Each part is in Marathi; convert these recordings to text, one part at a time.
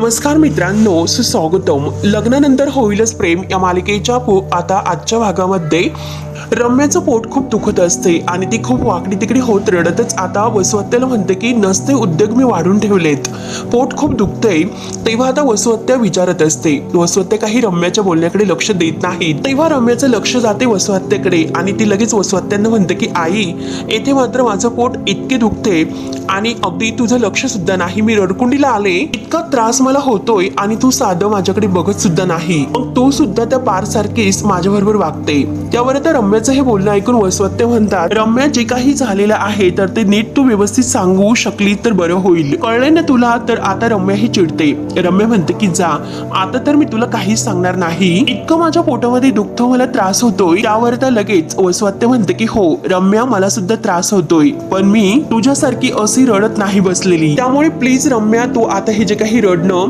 नमस्कार मित्रांनो सुस्वागतम. लग्नानंतर होईलच प्रेम या मालिकेच्या पु- आता आजच्या भागामध्ये. रम्याचं पोट खूप दुखत असते आणि ती खूप वाकडी तिकडी होत रडतच आता वसुहत्याला म्हणते की नसते उद्योग मी वाढून ठेवलेत. पोट खूप दुखतंय. तेव्हा आता वसुहत्या विचारत असते. वसुहत्या काही रम्याच्या बोलण्याकडे लक्ष देत नाही तेव्हा रम्याचं लक्ष जाते वसुहत्याकडे आणि ती लगेच वसुहत्यांना म्हणते की आई येथे मात्र माझं पोट इतके दुखते आणि अगदी तुझं लक्ष सुद्धा नाही. मी रडकुंडीला आले. इतका त्रास मला होतोय आणि तू साधं माझ्याकडे बघत सुद्धा नाही. मग तू सुद्धा त्या पार सारखीच माझ्याबरोबर वागते. त्यावर आता रम्याचं हे बोलणं ऐकून वसवत्ते म्हणतात रम्या जे काही झालेलं आहे तर ते नीट तू व्यवस्थित सांगू शकली तर बरं होईल. कळले ना तुला? तर आता रम्या ही चिडते. रम्या म्हणते की जा आता तर मी तुला काहीच सांगणार नाही. इतकं माझ्या पोटामध्ये दुखतो मला त्रास होतोय. त्यावर तर लगेच वसवत्ते म्हणते की हो रम्या मला सुद्धा त्रास होतोय. पण मी तुझ्यासारखी अशी रडत नाही बसलेली. त्यामुळे प्लीज रम्या तू आता हे जे काही रडणं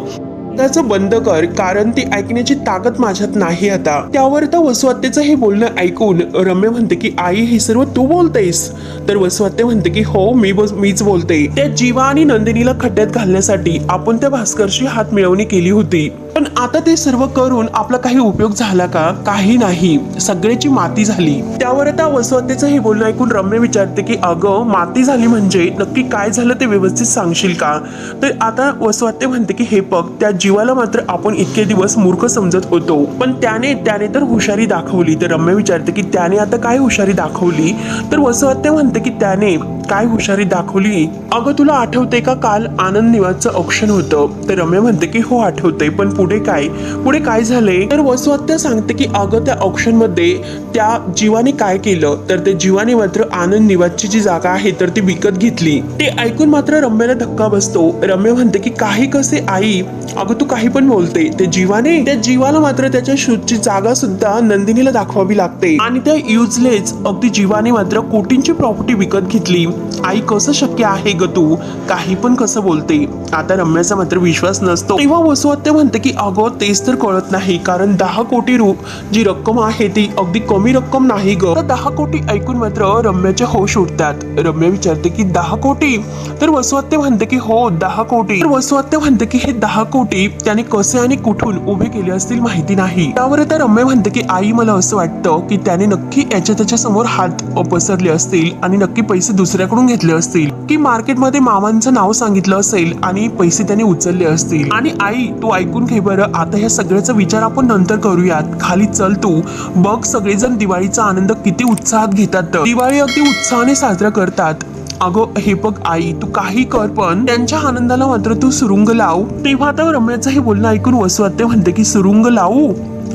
त्याचं बंद कर कारण ती ऐकण्याची ताकद माझ्यात नाही आता. त्यावर तर वसुआत्याचं हे बोलणं ऐकून रम्य म्हणते की आई हे सर्व तू बोलतेस. तर वसुआत्या म्हणते की हो मी मीच बोलते. त्या जीवा आणि नंदिनीला खड्ड्यात घालण्यासाठी आपण त्या भास्करशी हात मिळवणी केली होती. पण आता ते सर्व करून आपला काही उपयोग झाला का? काही नाही. सगळ्याची माती झाली. त्यावर आता वसुहत्येचं हे बोलणं ऐकून रम्य विचारते की अगं माती झाली म्हणजे नक्की काय झालं ते व्यवस्थित सांगशील का? तर आता वसुहत्ते म्हणते की हे बघ त्या जीवाला मात्र आपण इतके दिवस मूर्ख समजत होतो. पण त्याने त्याने तर हुशारी दाखवली. तर रम्य विचारते की त्याने आता काय हुशारी दाखवली? तर वसुहत्ते म्हणते की त्याने काय हुशारी दाखवली? अगं तुला आठवते का काल आनंद निवासचं ऑप्शन होतं? तर रम्या म्हणते की हो आठवते पण पुढे काय? पुढे काय झाले तर वसुहत्या सांगते की अगं त्या ऑप्शनमध्ये त्या जीवाने काय केलं? तर ते जीवाने मात्र आनंद निवासची जी जागा आहे तर ती विकत घेतली. ते ऐकून मात्र रम्याला धक्का बसतो. रम्या म्हणते की काही कसे आई? अगं तू काही पण बोलते. ते जीवाने? त्या जीवाला मात्र त्याच्या शूटची जागा सुद्धा नंदिनीला दाखवावी लागते. आणि त्या युजलेच अगदी जीवाने मात्र कोटींची प्रॉपर्टी विकत घेतली. आई कसं शक्य आहे ग तू? काही पण कसं बोलते. आता रम्याचा मात्र विश्वास नसतो. तेव्हा वसुहत्या म्हणते की अगं तेच तर कळत नाही. कारण दहा कोटी रूप जी रक्कम आहे ती अगदी कमी रक्कम नाही ग. दहा कोटी ऐकून मात्र रम्याचे होश उठतात. रम्या विचारते की दहा कोटी? तर वसुहत्या म्हणते की हो दहा कोटी. तर वसुहत्या म्हणते की हे दहा कोटी त्याने कसे आणि कुठून उभे केले असतील माहिती नाही. त्यावर आता रम्या म्हणते की आई मला असं वाटतं की त्याने नक्की याच्या त्याच्यासमोर हात पसरले असतील आणि नक्की पैसे दुसऱ्या त्यांच्याकडून घेतले असतील की मार्केटमध्ये मामांचं नाव सांगितलं असेल आणि पैसे त्याने उचलले असतील? आणि आई तू ऐकून घे बरं. आता ह्या सगळ्याचा विचार आपण नंतर करूयात. खाली चल तू. बघ सगळेजण दिवाळीचा आनंद किती उत्साहात घेतात तर. दिवाळी अगदी उत्साहाने साजरा करतात. अगं हे बघ आई तू काही कर पण. त्यांच्या आनंदाला मात्र तू सुरुंग लाव. तेव्हा आता रम्याचं हे बोलणं ऐकून वसुहत्या म्हणते की सुरुंग लावू.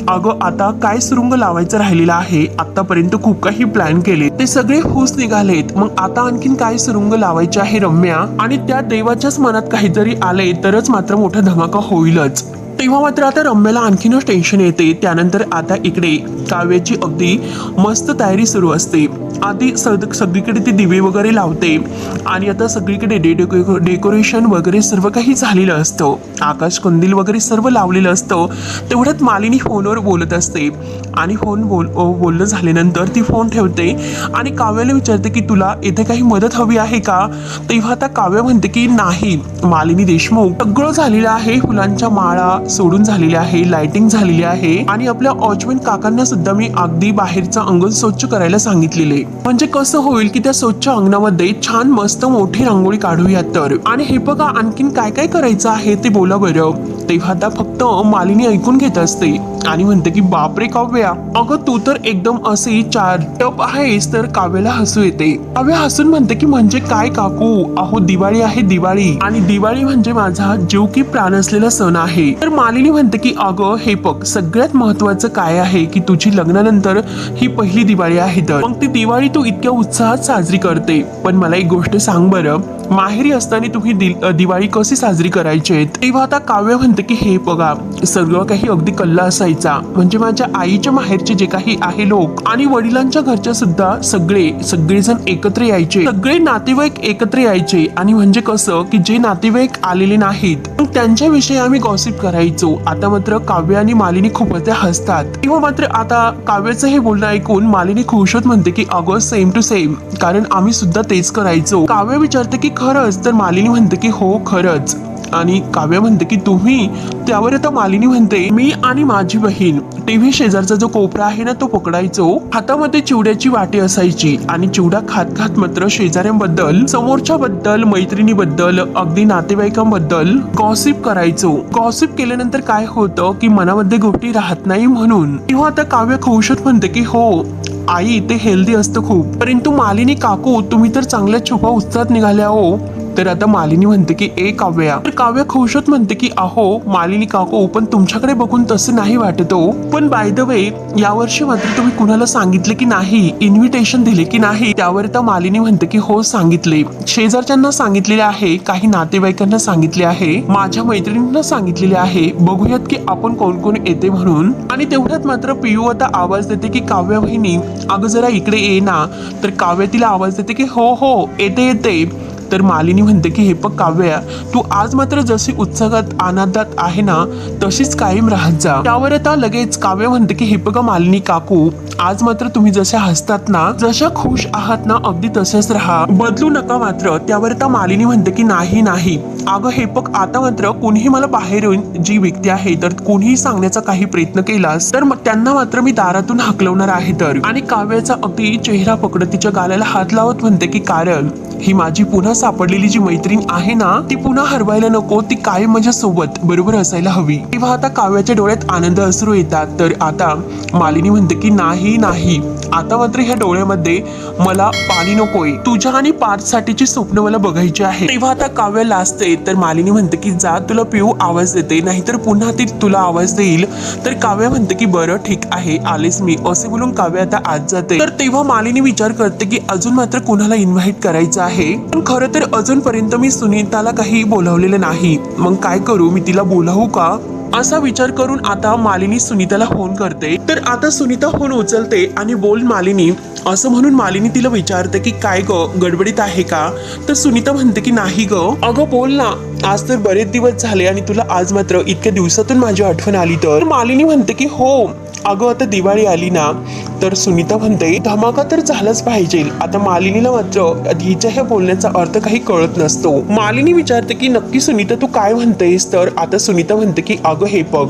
अगं आता काय सुरुंग लावायचं राहिलेलं आहे? आतापर्यंत खूप काही प्लॅन केले. ते सगळे हुस निघालेत. मग आता आणखीन काय सुरुंग लावायचे आहे रम्या? आणि त्या देवाच्याच मनात काहीतरी आले तरच मात्र मोठा धमाका होईलच. तेव्हा मात्र आता रम्याला आणखीनच टेन्शन येते. त्यानंतर आता इकडे काव्याची अगदी मस्त तयारी सुरू असते. आधी सग सगळीकडे ती दिवे वगैरे लावते. आणि आता सगळीकडे डे डेको डेकोरेशन वगैरे सर्व काही झालेलं असतं. आकाश कंदील वगैरे सर्व लावलेलं असतं. तेवढ्यात मालिनी फोनवर बोलत असते. आणि फोन बोल बोलणं झाल्यानंतर ती फोन ठेवते. आणि काव्याला विचारते की तुला इथे काही मदत हवी आहे का? तेव्हा आता काव्य म्हणते की नाही. मालिनी देशमुख सगळं झालेलं आहे. फुलांच्या माळा सोडून झालेली आहे लाइटिंग झालेली आहे. आणि आपल्या वॉचमॅन काकांना सुद्धा मी अगदी बाहेरचं अंगण स्वच्छ करायला सांगितलेले. म्हणजे कसं होईल की त्या स्वच्छ अंगणामध्ये छान मस्त मोठी रांगोळी काढूयात तर? आणि हे बघा आणखीन काय काय करायचं आहे ते बोला बरं. तेव्हा आता फक्त मालिनी ऐकून घेत असते. आणि म्हणते की बापरे काव्या. अगं तू तर एकदम असे चार टप आहेस तर काव्याला हसू येते. काव्या हसून म्हणते की म्हणजे काय काकू? अहो दिवाळी आहे दिवाळी. आणि दिवाळी म्हणजे माझा जीव की प्राण असलेला सण आहे. तर मालिनी म्हणते की अगं हे बघ सगळ्यात महत्वाचं काय आहे की तुझी लग्नानंतर ही पहिली दिवाळी आहे तर. मग ती दिवाळी तू इतक्या उत्साहात साजरी करते. पण मला एक गोष्ट सांग बरं. माहेरी असताना तुम्ही दिवाळी कशी साजरी करायची तेव्हा आता काव्य म्हणते की हे बघा सर्व काही अगदी कल्ला असायचा. म्हणजे माझ्या आईच्या माहेरचे जे काही आहे लोक आणि वडिलांच्या घरच्या सुद्धा सगळे सगळेजण एकत्र यायचे. सगळे नातेवाईक एकत्र यायचे. आणि म्हणजे कसं की जे नातेवाईक आलेले नाहीत त्यांच्याविषयी आम्ही गॉसिप करायचो. आता मात्र काव्य आणि मालिनी खूपच त्या हसतात. किंवा मात्र आता काव्याचं हे बोलणं ऐकून मालिनी खुश होत म्हणते की अगं सेम टू सेम कारण आम्ही सुद्धा तेच करायचो. काव्य विचारते की खरंच? तर मालिनी म्हणते की हो खरंच. आणि काव्य म्हणते की तुम्ही? त्यावर आता मालिनी म्हणते मी आणि माझी बहीण. टीव्ही शेजारचा जो कोपरा आहे ना तो पकडायचो. हातामध्ये चिवड्याची वाटी असायची आणि चिवडा खात खात मात्र शेजाऱ्यांबद्दल समोरच्या बद्दल मैत्रिणीबद्दल अगदी नातेवाईकांबद्दल गॉसिप करायचो. गॉसिप केल्यानंतर काय होतं की मनामध्ये गोष्टी राहत नाही म्हणून. किंवा आता काव्य खौशत म्हणते की हो आई ते हेल्दी असतं खूप. परंतु मालिनी काकू तुम्ही तर चांगल्या छुपा उत्साहात निघाल्या हो. तर आता मालिनी म्हणते की ए काव्या. तर काव्य खुशत म्हणते की अहो मालिनी काकू पण तुमच्याकडे बघून तसं नाही वाटत हो. पण बाय द वे यावर्षी मात्र तुम्ही कुणाला सांगितले की नाही इन्व्हिटेशन दिले की नाही त्यावर तर मालिनी म्हणते की हो सांगितले. शेजारच्यांना सांगितलेले आहे काही नातेवाईकांना सांगितले आहे माझ्या मैत्रिणींना सांगितलेले आहे बघूयात की आपण कोण कोण येते म्हणून. आणि तेवढ्यात मात्र पियू आता आवाज देते की काव्य बहिणी अगं जरा इकडे ये ना. तर काव्य तिला आवाज देते की हो हो येते येते. तर मालिनी म्हणते की हे बघ काव्या तू आज मात्र जशी उत्सगात आनंदात आहे ना तशीच कायम राहत जा. त्यावर आता लगेच काव्य म्हणते की हे बघा मालिनी काकू आज मात्र तुम्ही जशा हसतात ना जशा खुश आहात ना अगदी तसेच राहा. बदलू नका मात्र. त्यावर आता मालिनी म्हणते की नाही नाही. अगं हे बघ आता मात्र कोणीही मला बाहेर येऊन जी व्यक्ती आहे तर कोणीही सांगण्याचा काही प्रयत्न केलास तर त्यांना मात्र मी दारातून हकलवणार आहे तर. आणि काव्याचा अगदी चेहरा पकडत तिच्या गालाला हात लावत म्हणते की कारण ही माझी पुन्हा सापडलेली जी मैत्रीण आहे ना ती पुन्हा हरवायला नको ती कायम माझ्या सोबत बरोबर असायला हवी. तेव्हा आता काव्याच्या डोळ्यात आनंद अश्रू येतात. तर आता मालिनी म्हणते की नाही नाही. आता मात्र ह्या डोळ्यामध्ये मला पाणी नकोय. तुझ्या आणि पार्थ साठीची स्वप्न मला बघायची आहे. तेव्हा आता काव्य लाजते तर मालिनी म्हणते की जा तुला पिऊ आवाज देते. नाहीतर पुन्हा ती तुला आवाज देईल. तर काव्य म्हणते की बरं ठीक आहे आलेच मी. असे बोलून काव्य आता आज जाते. तर तेव्हा मालिनी विचार करते की अजून मात्र कोणाला इन्व्हाइट करायचं आहे? पण खरं तर अजूनपर्यंत मी सुनीताला काही बोलावलेलं नाही. मग काय करू? मी तिला बोलावू का? असा विचार करून आता मालिनी सुनीताला फोन करते. तर आता सुनीता फोन उचलते आणि बोल मालिनी असं म्हणून मालिनी तिला विचारते की काय ग गडबडीत आहे का? तर सुनीता म्हणते की नाही ग. अगं बोल ना. आज तर बरेच दिवस झाले आणि तुला आज मात्र इतक्या दिवसातून माझी आठवण आली तर मालिनी म्हणते की हो. अगं आता दिवाळी आली ना. तर सुनीता म्हणते धमाका तर झालाच पाहिजे. आता मालिनीला मात्र हिच्या ह्या बोलण्याचा अर्थ काही कळत नसतो. मालिनी विचारते की नक्की सुनीता तू काय म्हणतेस? तर आता सुनीता म्हणते की अगं हे बघ.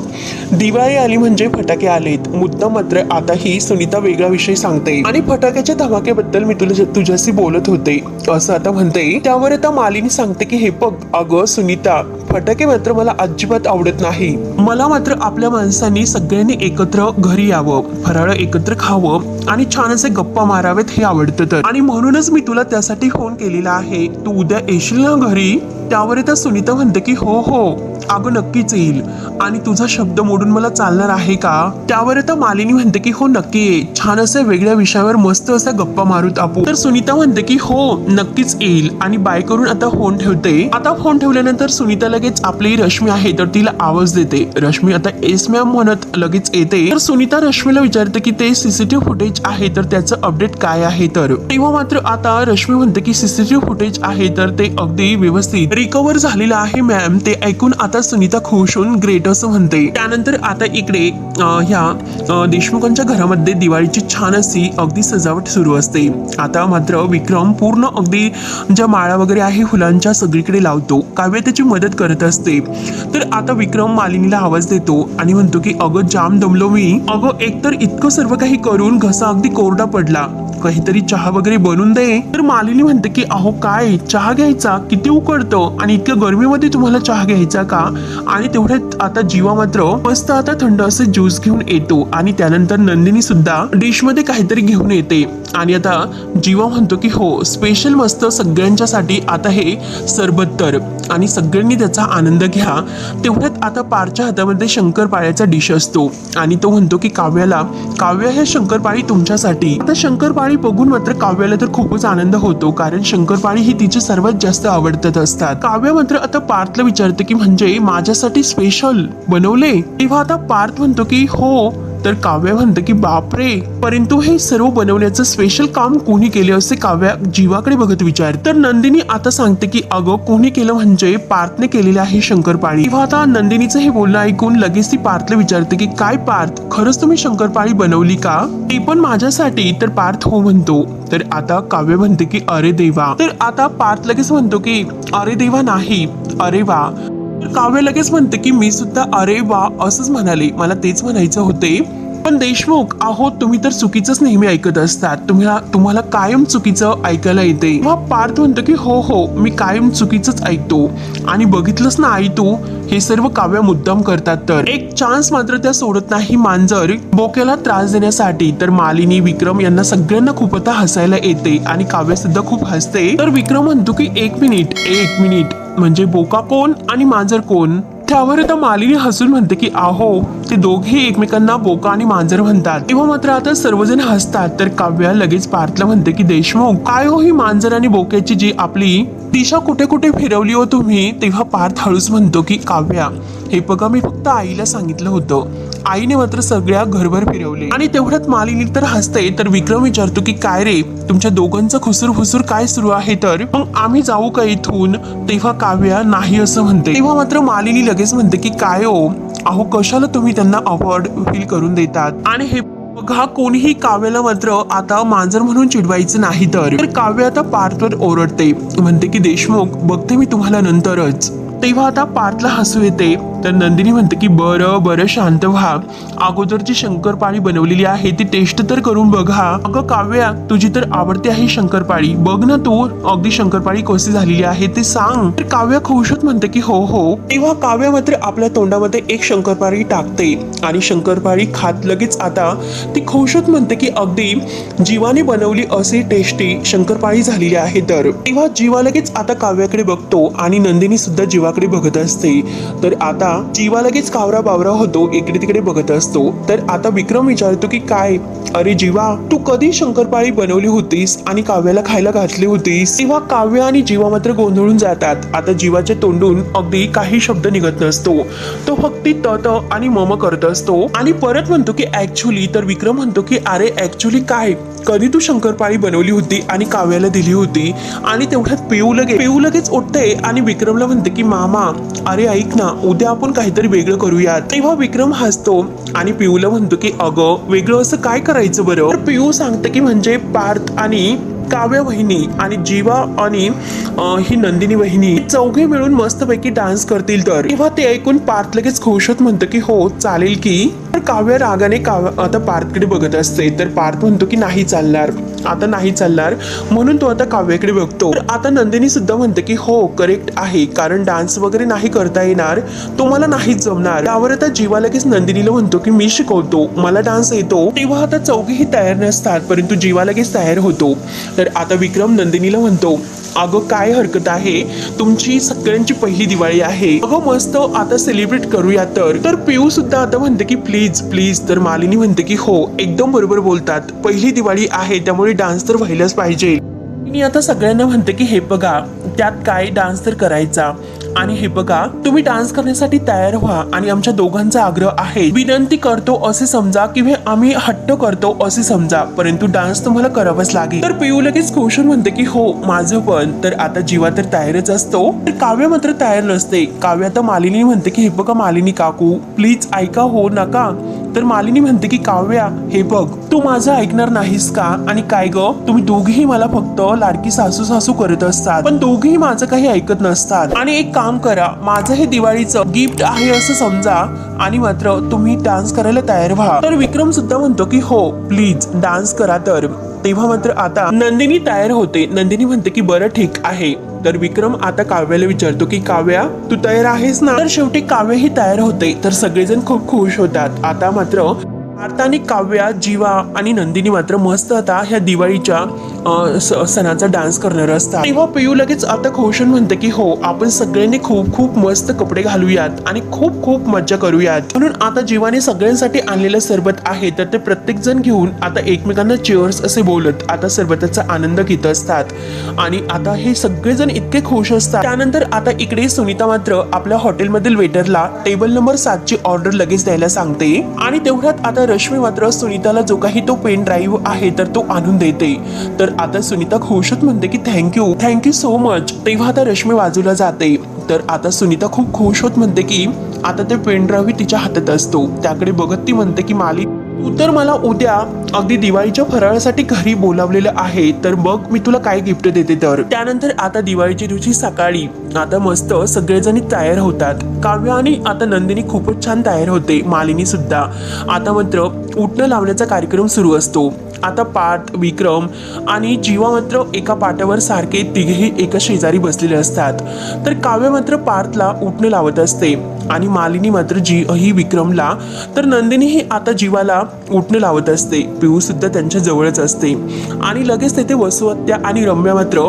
दिवाळी आली म्हणजे फटाके आलेत. मुद्दा मात्र आता ही सुनीता वेगळा विषय सांगते. आणि फटाक्याच्या धमाक्याबद्दल मी तुला तुझ्याशी बोलत होते. असं आता म्हणते. त्यावर आता मालिनी सांगते की हे बघ अगं सुनीता फटाके मात्र मला अजिबात आवडत नाही. मला मात्र आपल्या माणसांनी सगळ्यांनी एकत्र घरी यावं. फराळ एकत्र खावं. आणि छान असे गप्पा मारावेत हे आवडतं तर. आणि म्हणूनच मी तुला त्यासाठी फोन केलेला आहे. तू उद्या येशील ना घरी? त्यावर तर सुनीता म्हणते की हो हो अगं नक्कीच येईल. आणि तुझा शब्द मोडून मला चालणार आहे का? त्यावर आता मालिनी म्हणते की हो नक्की ये. छान असं वेगळ्या विषयावर मस्त असा गप्पा मारूत आपण तर सुनीता म्हणते की हो नक्कीच येईल. आणि बाय करून आता फोन ठेवते. आता फोन ठेवल्यानंतर सुनीता लगेच आपली रश्मी आहे तर तिला आवाज देते. रश्मी आता एस मॅम म्हणत लगेच येते. तर सुनीता रश्मीला विचारते की ते सीसीटीव्ही फुटेज आहे तर त्याचं अपडेट काय आहे? तर तेव्हा मात्र आता रश्मी म्हणते की सीसीटीव्ही फुटेज आहे तर ते अगदी व्यवस्थित रिकवर झालेला आहे मॅम ते ऐकून आता सुनीता खुश होऊन ग्रेट असं म्हणते. त्यानंतर आता इकडे ह्या देशमुखांच्या घरामध्ये दिवाळीची छान अशी अगदी सजावट सुरू असते. आता मात्र विक्रम पूर्ण अगदी ज्या माळा वगैरे आहे फुलांच्या सगळीकडे लावतो. काव्य त्याची मदत करत असते. तर आता विक्रम मालिनीला आवाज देतो आणि म्हणतो की अगं जाम दमलो मी. अगं एकतर इतकं सर्व काही करून घसा अगदी कोरडा पडला. काहीतरी चहा वगैरे बनवून दे. तर मालिनी म्हणते की अहो काय? चहा घ्यायचा? किती उकडतो आणि इतक्या गरमीमध्ये तुम्हाला चहा घ्यायचा का? आणि तेवढ्यात आता जीवा मात्र मस्त आता थंड असं ज्यूस घेऊन येतो. आणि त्यानंतर नंदिनी सुद्धा डिशमध्ये काहीतरी घेऊन येते. आणि आता जीवा म्हणतो की हो स्पेशल मस्त सगळ्यांच्यासाठी आता हे सरबत तर आणि सगळ्यांनी त्याचा आनंद घ्या. तेवढ्यात आता पारच्या हातामध्ये शंकरपाळ्याचा डिश असतो. आणि तो म्हणतो की काव्याला काव्य हे शंकरपाळी तुमच्यासाठी. आता शंकरपाळी बघून मात्र काव्याला तर खूपच आनंद होतो कारण शंकरपाळी ही तिची सर्वात जास्त आवडतात असतात. काव्य मात्र आता पार्थला विचारते की म्हणजे माझ्यासाठी स्पेशल बनवले? तेव्हा आता पार्थ म्हणतो की हो तर काव्य म्हणतं की बापरे! परंतु हे सर्व बनवण्याचं स्पेशल काम कोणी केले असे काव्या जीवाकडे बघत विचार. तर नंदिनी आता सांगते की अगं कोणी केलं म्हणजे पार्थने केलेलं आहे शंकरपाळी. तेव्हा आता नंदिनीचं हे बोलणं ऐकून लगेच ती पार्थला विचारते की काय पार्थ? खरंच तुम्ही शंकरपाळी बनवली का? ती पण माझ्यासाठी. तर पार्थ हो म्हणतो. तर आता काव्य म्हणते की अरे देवा. तर आता पार्थ लगेच म्हणतो की अरे देवा नाही. अरे वा. काव्य लगेच म्हणते की मी सुद्धा अरे वा असंच म्हणाले. मला तेच म्हणायचं होते. पण देशमुख आहो तुम्ही तर चुकीचंच नेहमी ऐकत असतात. तुम्हाला तुम्हाला कायम चुकीचं ऐकायला येते. मग पार्थ म्हणतो की हो हो मी कायम चुकीचंच ऐकतो. आणि बघितलंच ना आई तू हे सर्व काव्य मुद्दाम करतात तर. एक चान्स मात्र त्या सोडत नाही मांजर. बोक्याला त्रास देण्यासाठी तर मालिनी विक्रम यांना सगळ्यांना खूप आता हसायला येते आणि काव्य सुद्धा खूप हसते. तर विक्रम म्हणतो की एक मिनिट एक मिनिट म्हणजे बोका कोण आणि मांजर कोण? त्यावर आता मालिनी हसून म्हणते की आहो ते दोघे एकमेकांना बोका आणि मांजर म्हणतात. तेव्हा मात्र आता सर्वजण हसतात तर काव्या लगेच पार्थला म्हणते की देशमुख काय हो ही मांजर आणि बोक्याची जी आपली दिशा कुठे कुठे फिरवली हो तुम्ही? तेव्हा पार्थ हळूच म्हणतो की काव्या हे बघा मी फक्त आईला सांगितलं होतं. आईने मात्र सगळ्या घरभर फिरवले. आणि तेवढ्यात मालिनी तर हसते तर विक्रम विचारतो की काय रे तुमच्या दोघांचं खुसूर फुसूर काय सुरू आहे तर? मग आम्ही जाऊ का इथून? तेव्हा काव्या नाही असं म्हणते. तेव्हा मात्र मालिनी लगेच म्हणते की काय हो अहो कशाला तुम्ही त्यांना अवॉर्ड फील करून देतात? आणि हे बघा कोणीही काव्याला मात्र आता मांजर म्हणून चिडवायचं नाही तर काव्य आता पार्थवर ओरडते. म्हणते की देशमुख बघते मी तुम्हाला नंतरच. तेव्हा आता पार्थला हसू येते. तर नंदिनी म्हणते की बरं बरं शांत व्हा. अगोदर जी शंकरपाळी बनवलेली आहे ती टेस्ट तर करून बघा. अगं काव्या तुझी तर आवडती आहे शंकरपाळी. बघ ना तू अगदी शंकरपाळी कशी झालेली आहे ते सांग. तर काव्या खुशत म्हणते की हो हो. तेव्हा काव्या मात्र आपल्या तोंडामध्ये एक शंकरपाळी टाकते आणि शंकरपाळी खात लगेच आता ती खुशत म्हणते की अगदी जीवाने बनवली अशी टेस्टी शंकरपाळी झालेली आहे तर. तेव्हा जीवा लगेच आता काव्याकडे बघतो आणि नंदिनी सुद्धा जीवाकडे बघत असते. तर आता जीवा लगेच कावरा बावरा होतो इकडे तिकडे बघत असतो. तर आता विक्रम विचारतो की काय? अरे जीवा तू कधी शंकरपाळी बनवली होतीस आणि काव्याला खायला घातली होतीस? तेव्हा काव्य आणि जीवा मात्र गोंधळून जातात. आता जीवाच्या तोंडून अगदी काही शब्द निघत नसतो. तो फक्त तत आणि मम करत असतो. आणि परत म्हणतो की ऍक्च्युली तर विक्रम म्हणतो की अरे ऍक्च्युली काय? कधी तू शंकरपाळी बनवली होती आणि काव्याला दिली होती? आणि तेवढ्यात पिऊ लगे पिऊ लगेच उठते आणि विक्रमला म्हणते की मामा अरे ऐक ना उद्या आपण काहीतरी वेगळं करूयात. तेव्हा विक्रम हसतो आणि पिऊला म्हणतो की अगं वेगळं असं काय करायचं बरं? तर पिऊ सांगतं की म्हणजे पार्थ आणि काव्या वहिनी आणि जीवा आणि ही नंदिनी वहिनी चौघे मिळून मस्तपैकी डान्स करतील तर. तेव्हा ते ऐकून पार्थ लगेच खुश होत म्हणतं की हो चालेल की. तर काव्य रागाने काव्य आता पार्थकडे बघत असते तर पार्थ म्हणतो की नाही चालणार आता नाही चालणार म्हणून तो आता काव्याकडे बघतो. तर आता नंदिनी सुद्धा म्हणते की हो करेक्ट आहे कारण डान्स वगैरे नाही करता येणार तो मला नाहीच जमणार. त्यावर आता जीवा लगेच नंदिनीला म्हणतो की मी शिकवतो मला डान्स येतो. तेव्हा आता चौघेही तयार नसतात परंतु जीवा लगेच तयार होतो. तर आता विक्रम नंदिनीला म्हणतो अगं काय हरकत आहे? तुमची सगळ्यांची पहिली दिवाळी आहे. अगं मस्त आता सेलिब्रेट करूया तर. तर पिऊ सुद्धा आता म्हणते की प्लीज प्लीज तर मालिनी म्हणते की हो एकदम बरोबर बोलतात. पहिली दिवाळी आहे त्यामुळे डान्स तर व्हायलाच पाहिजे. मी आता सगळ्यांना म्हणते की हे बघा त्यात काय डान्स तर करायचा? आणि हे बघा तुम्ही डान्स करण्यासाठी तयार व्हा आणि आमच्या दोघांचा आग्रह आहे. विनंती करतो असे समजा किंवा आम्ही हट्ट करतो असे समजा. परंतु डान्स तुम्हाला करावाच लागेल. तर पियू लगेच खुश म्हणते की हो माझं पण. तर आता जीवा तर तयारच असतो. तर काव्य मात्र तयार नसते. काव्य आता मालिनी म्हणते की हे बघा मालिनी काकू प्लीज ऐका हो नका. तर मालिनी म्हणते की काव्या हे बघ तू माझं ऐकणार नाहीस का? आणि काय ग? तुम्ही दोघेही मला फक्त लाडकी सासू सासू करत असतात. पण दोघेही माझं काही ऐकत नसतात. आणि एक काम करा. माझं हे दिवाळीचं गिफ्ट आहे असं समजा आणि मात्र तुम्ही डान्स करायला तयार व्हा. तर विक्रम सुद्धा म्हणतो की हो प्लीज डान्स करा तर. तेव्हा मात्र आता नंदिनी तयार होते. नंदिनी म्हणते की बरं ठीक आहे. तर विक्रम आता काव्याला विचारतो की काव्या तू तयार आहेस ना? तर शेवटी काव्य ही तयार होते. तर सगळेजण खूप खुश होतात. आता मात्र पार्थ काव्या जीवा आणि नंदिनी मात्र मस्त आता ह्या दिवाळीच्या स- सणाचा डान्स करणारं असतात. तेव्हा पियू लगेच आता खोशन म्हणते की हो आपण सगळ्यांनी खूप खूप मस्त कपडे घालूयात आणि खूप खूप मज्जा करूयात. म्हणून आता जीवाने सगळ्यांसाठी आणलेलं सरबत आहे तर ते प्रत्येक जण घेऊन आता एकमेकांना चेअर्स असे बोलत आता सरबताचा आनंद घेत असतात. आणि आता हे सगळेजण इतके खुश असतात. त्यानंतर आता इकडे सुनीता मात्र आपल्या हॉटेलमधील वेटरला टेबल नंबर सातची ऑर्डर लगेच द्यायला सांगते. आणि तेवढ्यात आता रश्मी मात्र सुनीताला जो काही तो पेन ड्राईव्ह आहे तर तो आणून देते. तर आता सुनीता खुशच म्हणते की थँक्यू थँक्यू सो मच तेव्हा आता रश्मी बाजूला जाते. तर आता सुनीता खूप खुश होत म्हणते की आता ते पेनड्राईव्ह तिच्या हातात असतो. त्याकडे बघत ती म्हणते की मालिक तू तर मला उद्या अगदी दिवाळीच्या फराळासाठी घरी बोलावलेलं आहे. तर मग मी तुला काय गिफ्ट देते तर. त्यानंतर आता दिवाळीच्या दिवशी सकाळी आता मस्त सगळेजणी तयार होतात. काव्य आणि आता नंदिनी खूपच छान तयार होते मालिनी सुद्धा आता मात्र उठणं लावण्याचा कार्यक्रम सुरू असतो. आता पार्थ विक्रम आणि जीवा मात्र एका पाटावर सारखे तिघेही एका शेजारी बसलेले असतात. तर काव्य मात्र पार्थला उठणे लावत असते. आणि मालिनी मात्र जी ही विक्रमला तर नंदिनी ही आता जीवाला उठणं लावत असते. पिऊ सुद्धा त्यांच्या जवळच असते. आणि लगेच तेथे वसुहत्या आणि रम्या मात्र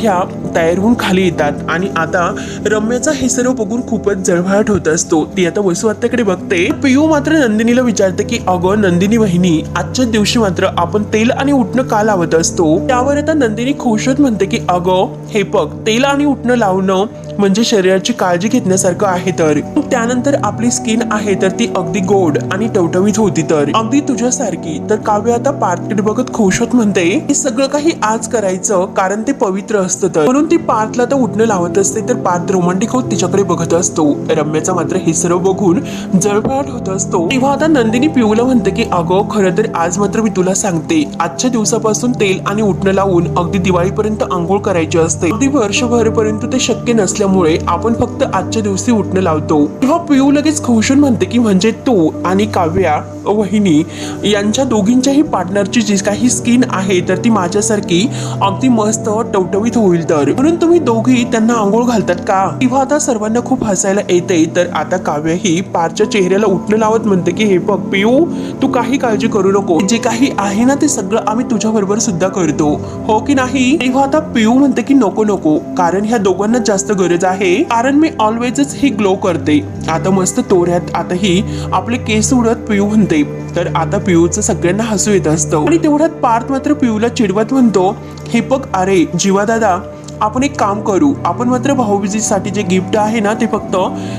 ह्या तयार होऊन खाली येतात. आणि आता रम्याचा हे सर्व बघून खूपच जळफळाट होत असतो. ती आता वसुहत्याकडे बघते. पिऊ मात्र नंदिनीला विचारते की अगं नंदिनी वहिनी आजच्या दिवशी मात्र आपण तेल आणि उठणं का लावत असतो? त्यावर आता नंदिनी खुशत म्हणते की अगं हे बघ तेल आणि उठणं लावणं म्हणजे शरीराची काळजी घेतण्यासारखं आहे तर. त्यानंतर आपली स्किन आहे तर ती अगदी गोड आणि टवटवीत होती तर. अगदी तुझ्यासारखी. तर काव्य आता पार्थकडे बघत खुश होत म्हणते. हे सगळं काही आज करायचं कारण ते पवित्र असतं तर. म्हणून ती पार्थला तर उठणं लावत असते तर पार्थ रोमांटिक होत तिच्याकडे बघत असतो. रम्याचा मात्र हे सर्व बघून जळफळाट होत असतो. तेव्हा आता नंदिनी पिऊला म्हणते की अगं खरं तर आज मात्र मी तुला सांगते. आजच्या दिवसापासून तेल आणि उठणं लावून अगदी दिवाळीपर्यंत आंघोळ करायची असते. अगदी वर्षभरपर्यंत ते शक्य नसल्यामुळे आपण फक्त आजच्या दिवशी उठणं लावतो. तेव्हा पिऊ लगेच खुशून म्हणते की म्हणजे तू आणि काव्या वहिनी यांच्या दोघींच्याही पार्टनरची जी काही स्किन आहे तर ती माझ्यासारखी अगदी मस्त टवटवीत होईल तर. म्हणून तुम्ही दोघी त्यांना आंघोळ घालतात का? तेव्हा आता सर्वांना खूप हसायला येते तर आता काव्य ही पारच्या चेहऱ्याला उठणं लावत म्हणते की हे बघ पिऊ तू काही काळजी करू नको. जे काही आहे ना ते सगळं आम्ही तुझ्या बरोबर सुद्धा करतो. हो की नाही? तेव्हा आता पिऊ म्हणते की नको नको. कारण ह्या दोघांना जास्त गरज आहे. कारण मी ऑलवेजच ही ग्लो करते. आता मस्त तोऱ्यात आताही आपले केस उडत पिऊ म्हणते. तर आता पिऊचं सगळ्यांना हसू येत असतं. आणि तेवढ्यात पार्थ मात्र पिऊला चिडवत म्हणतो हे बघ अरे जीवा दादा आपण एक काम करू. आपण मात्र भाऊबीजीसाठी जे गिफ्ट आहे ना ते फक्त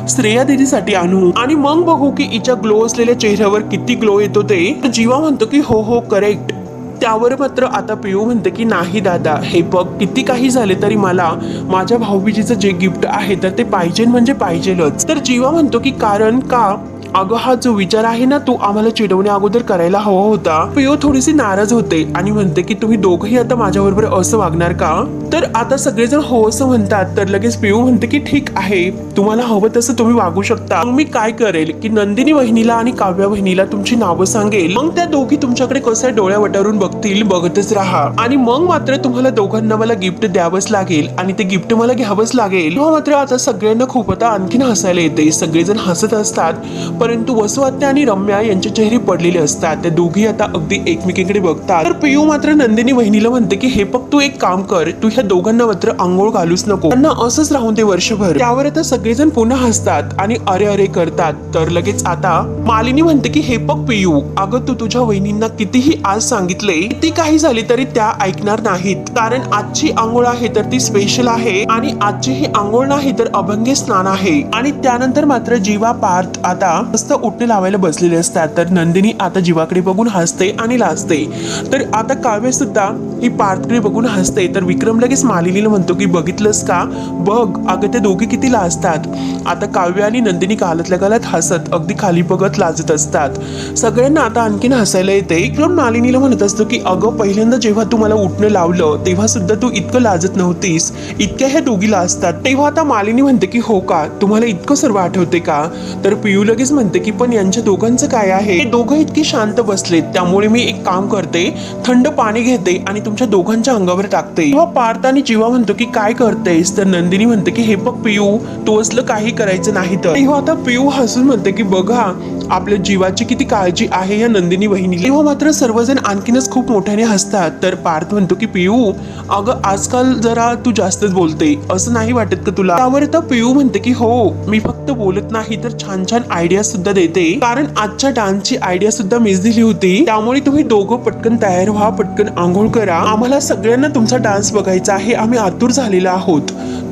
श्रेया दीदीसाठी आणू. आणि मग बघू की हिच्या ग्लो असलेल्या चेहऱ्यावर किती ग्लो येतो ते. जीवा म्हणतो की हो हो करेक्ट त्यावर मात्र आता पियू म्हणते की नाही दादा हे बघ किती काही झाले तरी मला माझ्या भाऊबीजीचं जे गिफ्ट आहे तर ते पाहिजे म्हणजे पाहिजेलच. तर जीवा म्हणतो की कारण का? अगं हा जो विचार आहे ना तो आम्हाला चिडवण्या अगोदर करायला हवा होता. पियो थोडीशी नाराज होते आणि म्हणते की तुम्ही दोघंही आता माझ्याबरोबर असं वागणार का? तर आता सगळेजण हो असं म्हणतात तर लगेच पिऊ म्हणते की ठीक आहे तुम्हाला हवं तसं तुम्ही वागू शकता. मग मी काय करेल की नंदिनी वहिनीला आणि काव्या वहिनीला तुमची नावं सांगेल. मग त्या दोघी तुमच्याकडे कसं डोळ्या वटारून बघतील बघतच राहा. आणि मग मात्र तुम्हाला दोघांना मला गिफ्ट द्यावंच लागेल आणि ते गिफ्ट मला घ्यावंच लागेल. तेव्हा मात्र आता सगळ्यांना खूप आता आणखीन हसायला येते. सगळेजण हसत असतात परंतु वसुआत्या आणि रम्या यांचे चेहरे पडलेले असतात. त्या दोघी आता अगदी एकमेकीकडे बघतात. तर पियू मात्र नंदिनी वहिनीला म्हणते की हे बघ तू एक काम कर. तू ह्या दोघांना मात्र आंघोळ घालूच नको. त्यांना असंच राहून दे वर्षभर. त्यावर आता सगळेजण पुन्हा हसतात आणि अरे अरे करतात. तर लगेच आता मालिनी म्हणते की हे बघ पियू अगं तू तुझ्या वहिनींना कितीही आज सांगितले किती काही झाली तरी त्या ऐकणार नाहीत. कारण आजची आंघोळ आहे तर ती स्पेशल आहे आणि आजची ही आंघोळ नाही तर अभंगी स्नान आहे. आणि त्यानंतर मात्र जीवा पार्थ आता मस्त उठणे लावायला बसलेले असतात. तर नंदिनी आता जीवाकडे बघून हसते आणि लाजते. तर आता काव्य सुद्धा ही पार्थकडे बघून हसते. तर विक्रमला लगेच मालिनीला म्हणतो की बघितलंस का? बघ. अगं ते दोघे किती लाजतात. आता काव्य आणि नंदिनी कालतल्या कालात हसत अगदी खाली बघत लाजत असतात. सगळ्यांना आता आणखीन हसायला येते विक्रम मालिनीला म्हणत असतो की अगं पहिल्यांदा जेव्हा तू मला उठणं लावलं तेव्हा सुद्धा तू इतकं लाजत नव्हतीस. इतक्या ह्या दोघी लाजतात. तेव्हा आता मालिनी म्हणते की हो का? तुम्हाला इतकं सर्व आठवते का? तर पियू लगेच म्हणते की पण यांच्या दोघांचं काय आहे? हे दोघं इतकी शांत बसलेत. त्यामुळे मी एक काम करते. थंड पाणी घेते आणि तुमच्या दोघांच्या अंगावर टाकते. तेव्हा पार्थ आणि जीवा म्हणतो की काय करतेस तर नंदिनी म्हणते की हे बघ पियू तू असलं काही करायचं नाही तर. तेव्हा हो आता पियू हसून म्हणते की बघा आपल्या जीवाची किती काळजी आहे या नंदिनी बहिणी तेव्हा हो मात्र सर्वजण आणखीनच खूप मोठ्याने हसतात. तर पार्थ म्हणतो की पियू अगं आजकाल जरा तू जास्तच बोलते. असं नाही वाटत का तुला? त्यावर आता पियू म्हणते की हो मी फक्त बोलत नाही तर छान छान आयडिया सुद्धा देते. कारण आजच्या डान्सची आयडिया सुद्धा मीच दिली होती. त्यामुळे तुम्ही दोघं पटकन तयार व्हा पटकन आंघोळ करा. आम्हाला सगळ्यांना तुमचा डान्स बघायचा आहे आम्ही आतुर झालेलो आहोत.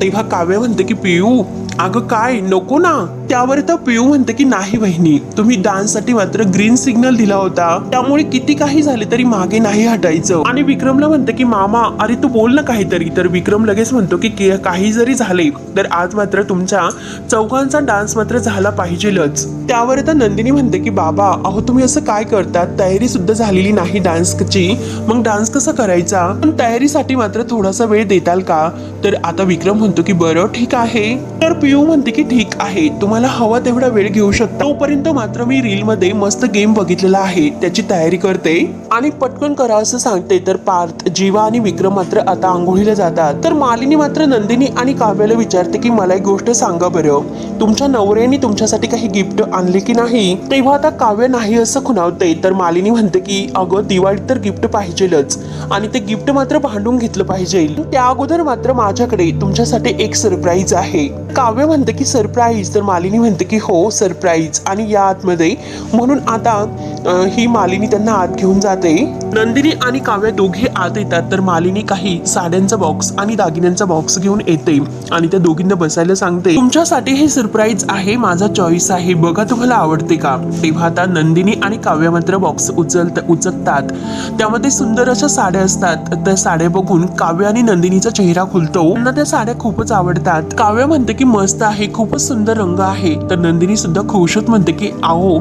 तेव्हा काव्य म्हणते की पियू अगं काय नको ना. त्यावर तर पियू म्हणते की नाही बहिणी तुम्ही डान्ससाठी मात्र ग्रीन सिग्नल दिला होता. त्यामुळे किती काही झाले तरी मागे नाही हटायचं. आणि विक्रमला म्हणते की मामा अरे तू बोल ना काहीतरी. तर विक्रम लगेच म्हणतो की की काही जरी झाले तर आज मात्र तुमच्या चौघांचा डान्स मात्र झाला पाहिजेलच. त्यावर आता नंदिनी म्हणते की बाबा अहो तुम्ही असं काय करतात? तयारी सुद्धा झालेली नाही डान्सची मग डान्स कसा करायचा? पण तयारीसाठी मात्र थोडासा वेळ देताल का? तर आता विक्रम म्हणतो की बरं ठीक आहे. तर पियू म्हणते की ठीक आहे. तुम्हाला हवा तेवढा वेळ घेऊ शकता. तोपर्यंत मात्र मी रील मध्ये मस्त गेम बघितलेला आहे त्याची तयारी करते. आणि पटकन करा असं सांगते तर पार्थ जीवा आणि विक्रम मात्र आता आंघोळीला जातात. तर मालिनी मात्र नंदिनी आणि काव्याला विचारते की मला एक गोष्ट सांगा बरं. तुमच्या नवऱ्याने तुमच्यासाठी काही गिफ्ट आणले की नाही? तेव्हा आता काव्य नाही असं खुणावते तर मालिनी म्हणते की अगं दिवाळीत तर गिफ्ट पाहिजेलच. आणि ते गिफ्ट मात्र भांडून घेतलं पाहिजे. त्या अगोदर मात्र माझ्याकडे तुमच्यासाठी एक सरप्राईज आहे. काव्य म्हणते की सरप्राईज तर मालिनी म्हणते की हो सरप्राईज आणि या आतमध्ये म्हणून आता ही मालिनी त्यांना आत घेऊन जाते. नंदिनी आणि काव्य दोघे आत येतात तर मालिनी काही साड्यांचा बॉक्स आणि दागिन्यांचा बॉक्स घेऊन येते. आणि त्या दोघींना बसायला सांगते तुमच्यासाठी हे सरप्राईज आहे माझा चॉईस आहे बघा तुम्हाला आवडते का? तेव्हा आता नंदिनी आणि काव्या मात्र बॉक्स उचलत उचकतात त्यामध्ये सुंदर अशा साड्या असतात. त्या साड्या बघून काव्य आणि नंदिनीचा चेहरा खुलतो. त्यांना त्या साड्या खूपच आवडतात. काव्य म्हणते की मस्त आहे खूपच सुंदर रंग आहे तर नंदिनी सुद्धा खुश होत म्हणते की आहो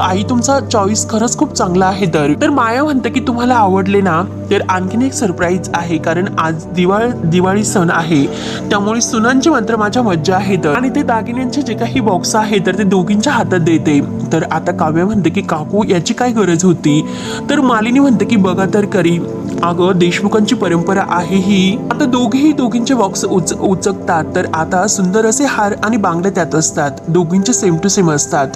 आई तुमचा चॉईस खरंच खूप चांगला आहे तर तर माया म्हणते की तुम्हाला आवडले ना तर आणखीन एक सरप्राईज आहे कारण आज दिवाळ दिवाळी सण आहे. त्यामुळे सुनांची मात्र माझ्या मज्जा आहे तर आणि ते दागिन्यांचे जे काही बॉक्स आहे तर ते दोघींच्या हातात देते. तर आता काव्य म्हणते की काकू याची काय गरज होती? तर मालिनी म्हणते की बघा तर करी. अगं देशमुखांची परंपरा आहे ही. आता दोघेही दोघींचे बॉक्स उच उचकतात तर आता सुंदर असे हार आणि बांगड्या त्यात असतात. दोघींचे सेम टू सेम असतात.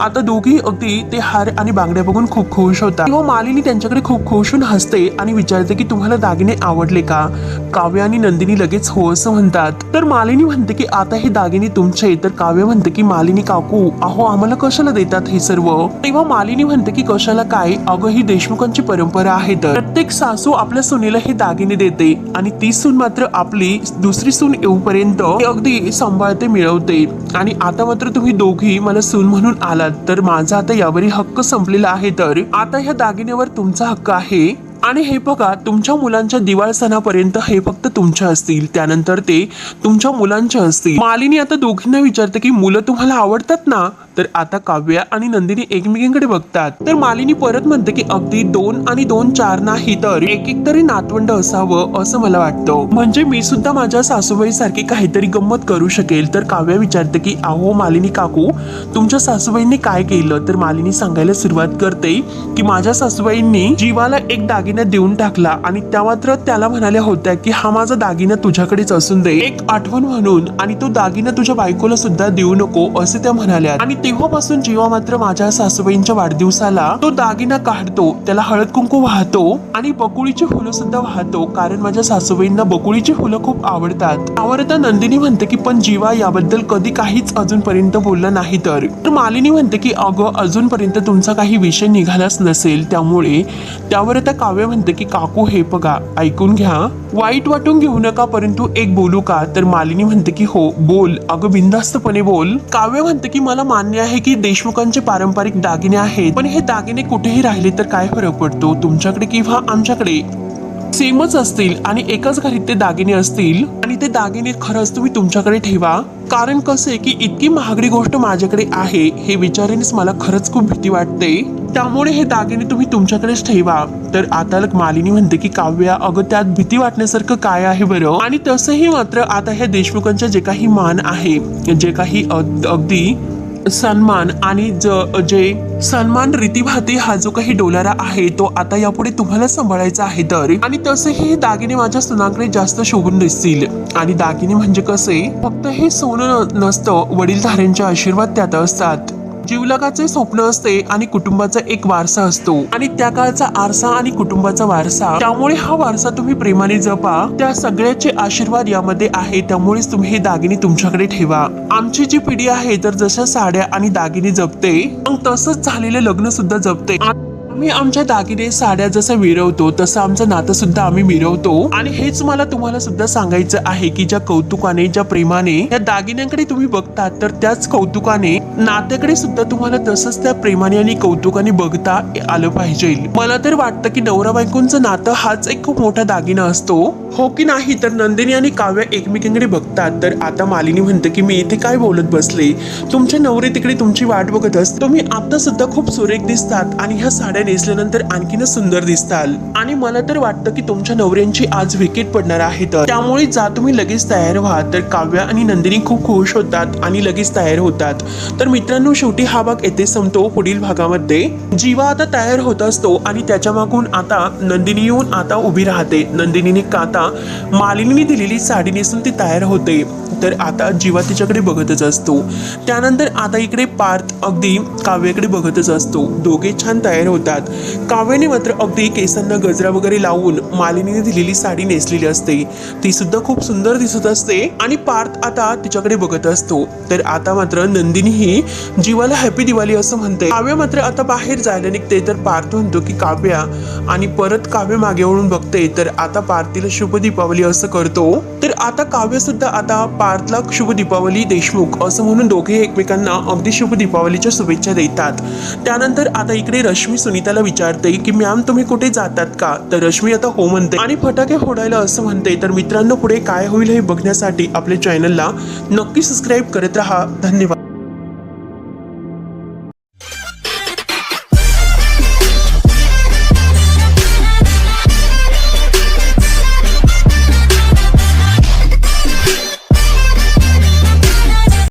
आता दोघेही अगदी ते हार आणि बांगड्या बघून खूप खुश होतात. तेव्हा मालिनी त्यांच्याकडे खूप खुश होऊन हसते आणि विचारते की तुम्हाला दागिने आवडले का? काव्य आणि नंदिनी लगेच हो असं म्हणतात. तर मालिनी म्हणते की आता हे दागिने तुमचे. तर काव्य म्हणते की मालिनी काकू अहो आम्हाला कशाला देतात हे सर्व? तेव्हा मालिनी म्हणते की कशाला काय? अगं ही देशमुखांची परंपरा आहे तर. प्रत्येक सासू आपल्या सुनेला हे दागिने देते आणि ती सून मात्र आपली दुसरी सून येऊपर्यंत अगदी सांभाळते मिळवते. आणि आता मात्र तुम्ही दोघी मला सून म्हणून आलात. तर माझा आता यावरील हक्क संपलेला आहे तर आता ह्या दागिन्यावर तुमचा हक्क आहे. आणि हे बघा तुमच्या मुलांच्या दिवाळ सणापर्यंत हे फक्त तुमच्या असतील. त्यानंतर ते तुमच्या मुलांच्या असतील. मालिनी आता दोघींना विचारते की मुलं तुम्हाला आवडतात ना? तर आता काव्या आणि नंदिनी एकमेकींकडे बघतात. तर मालिनी परत म्हणते की अगदी दोन आणि दोन चार नाही तर एक एक तरी नातवंड असावं असं मला वाटतं. म्हणजे मी सुद्धा माझ्या सासूबाई सारखी काहीतरी गंमत करू शकेल. तर काव्या विचारते की अहो मालिनी काकू तुमच्या सासूबाईंनी काय केलं? तर मालिनी सांगायला सुरुवात करते की माझ्या सासूबाईंनी जीवाला एक दागिना देऊन टाकला आणि त्या मात्र त्याला म्हणाल्या होत्या की हा माझा दागिना तुझ्याकडेच असून दे. एक आठवण म्हणून आणि तो दागिना तुझ्या बायकोला सुद्धा देऊ नको असे त्या म्हणाल्या आणि तेव्हापासून जीवा मात्र माझ्या सासूबाईंच्या वाढदिवसाला तो दागिना काढतो त्याला हळद कुंकू वाहतो आणि बकुळीची फुलं सुद्धा वाहतो कारण माझ्या सासूबाईंना बकुळीची फुलं खूप आवडतात. त्यावर आता नंदिनी म्हणते की पण जीवा याबद्दल कधी काहीच अजूनपर्यंत बोलला नाही तर. तर मालिनी म्हणते की अगं अजूनपर्यंत तुमचा काही विषय निघालाच नसेल त्यामुळे त्यावर आता काव्य म्हणते की काकू हे बघा ऐकून घ्या वाईट वाटून घेऊ नका परंतु एक बोलू का? तर मालिनी म्हणते की हो बोल. अगं बिंदास्तपणे बोल. काव्य म्हणते की मला मान्य आहे की देशमुखांचे पारंपरिक दागिने आहेत पण हे दागिने कुठेही राहिले तर काय फरक पडतो? तुमच्याकडे किंवा आमच्याकडे? सेमच असतील आणि एकाच घरीत ते दागिने असतील. आणि ते दागिने खरंच तुम्ही तुमच्याकडे ठेवा. कारण कसं आहे की इतकी महागडी गोष्ट माझ्याकडे आहे हे विचारानेच मला खरंच खूप भीती वाटते. त्यामुळे हे दागिने तुम्ही तुमच्याकडेच ठेवा. तर आतालक मालिनी म्हणते की काव्या अगं त्यात भीती वाटण्यासारखं काय आहे बरं? आणि तसंही मात्र आता ह्या देशमुखांचे जे काही मान आहे जे काही अग- अगदी सन्मान आणि ज जे सन्मान रीतीभाती हा जो काही डोलारा आहे तो आता यापुढे तुम्हाला सांभाळायचा आहे तर. आणि तसेही दागिने माझ्या सुनाकडे जास्त शोभून दिसतील. आणि दागिने म्हणजे कसे? फक्त हे सोनं नसतं वडीलधाऱ्यांचे आशीर्वाद त्यात असतात. जीवलगाचे स्वप्न असते आणि कुटुंबाचा एक वारसा असतो. आणि त्या काळचा आरसा आणि कुटुंबाचा वारसा त्यामुळे हा वारसा तुम्ही प्रेमाने जपा. त्या सगळ्याचे आशीर्वाद यामध्ये आहे त्यामुळेच तुम्ही हे दागिने तुमच्याकडे ठेवा. आमची जी पिढी आहे तर जशा साड्या आणि दागिने जपते मग तसंच झालेलं लग्न सुद्धा जपते. मी आमच्या दागिने साड्या जसं मिरवतो तसं आमचं नातं सुद्धा आम्ही मिरवतो. आणि हेच मला तुम्हाला सुद्धा सांगायचं आहे की ज्या कौतुकाने ज्या प्रेमाने या दागिन्यांकडे तुम्ही बघतात तर त्याच कौतुकाने नात्याकडे सुद्धा तुम्हाला तसंच त्या प्रेमाने आणि कौतुकाने बघता आलं पाहिजे. मला तर वाटतं की नवरा बायकोंचं नातं हाच एक खूप मोठा दागिना असतो. हो की नाही? तर नंदिनी आणि काव्य एकमेकांकडे बघतात. तर आता मालिनी म्हणते की मी इथे काय बोलत बसले? तुमच्या नवरे तिकडे तुमची वाट बघत असत तुम्ही आता सुद्धा खूप सुरेख दिसतात. आणि ह्या साड्या नेसल्यानंतर आणखीनच सुंदर दिसताल. आणि मला तर वाटतं की तुमच्या नवऱ्यांची आज विकेट पडणार आहे तर. त्यामुळे जा तुम्ही लगेच तयार व्हा. तर काव्य आणि नंदिनी खूप खुश होतात आणि लगेच तयार होतात. तर मित्रांनो शेवटी हा भाग येथे संपतो पुढील भागामध्ये. जीवा आता तयार होत असतो आणि त्याच्या मागून आता नंदिनी येऊन आता उभी राहते. नंदिनीने का आता मालिनीने दिलेली साडी नेसून ती तयार होते. तर आता जीवा तिच्याकडे बघतच असतो. त्यानंतर आता इकडे पार्थ अगदी काव्याकडे बघतच असतो. दोघे छान तयार होतात. काव्याने मात्र अगदी केसांना गजरा वगैरे लावून मालिनीने दिलेली साडी नेसलेली असते. ती सुद्धा खूप सुंदर दिसत असते आणि पार्थ आता तिच्याकडे बघत असतो. तर आता मात्र नंदिनी ही जीवाला हॅपी दिवाळी असं म्हणते. काव्य मात्र आता बाहेर जायला निघते. तर पार्थ म्हणतो की काव्या आणि परत काव्य मागे वळून बघते. तर आता पार्थिला शुभ दीपावली असं करतो. तर आता काव्य सुद्धा आता पार्थला शुभ दीपावली देशमुख असं म्हणून दोघे एकमेकांना अगदी शुभ दीपावलीच्या शुभेच्छा देतात. त्यानंतर आता इकडे रश्मी सुनीताला विचारते की मॅम तुम्ही कुठे जातात का? तर रश्मी आता हो म्हणते. आणि फटाके फोडायला असं म्हणते. तर मित्रांनो पुढे काय होईल हे बघण्यासाठी आपल्या चॅनलला नक्की सबस्क्राईब करत राहा. धन्यवाद.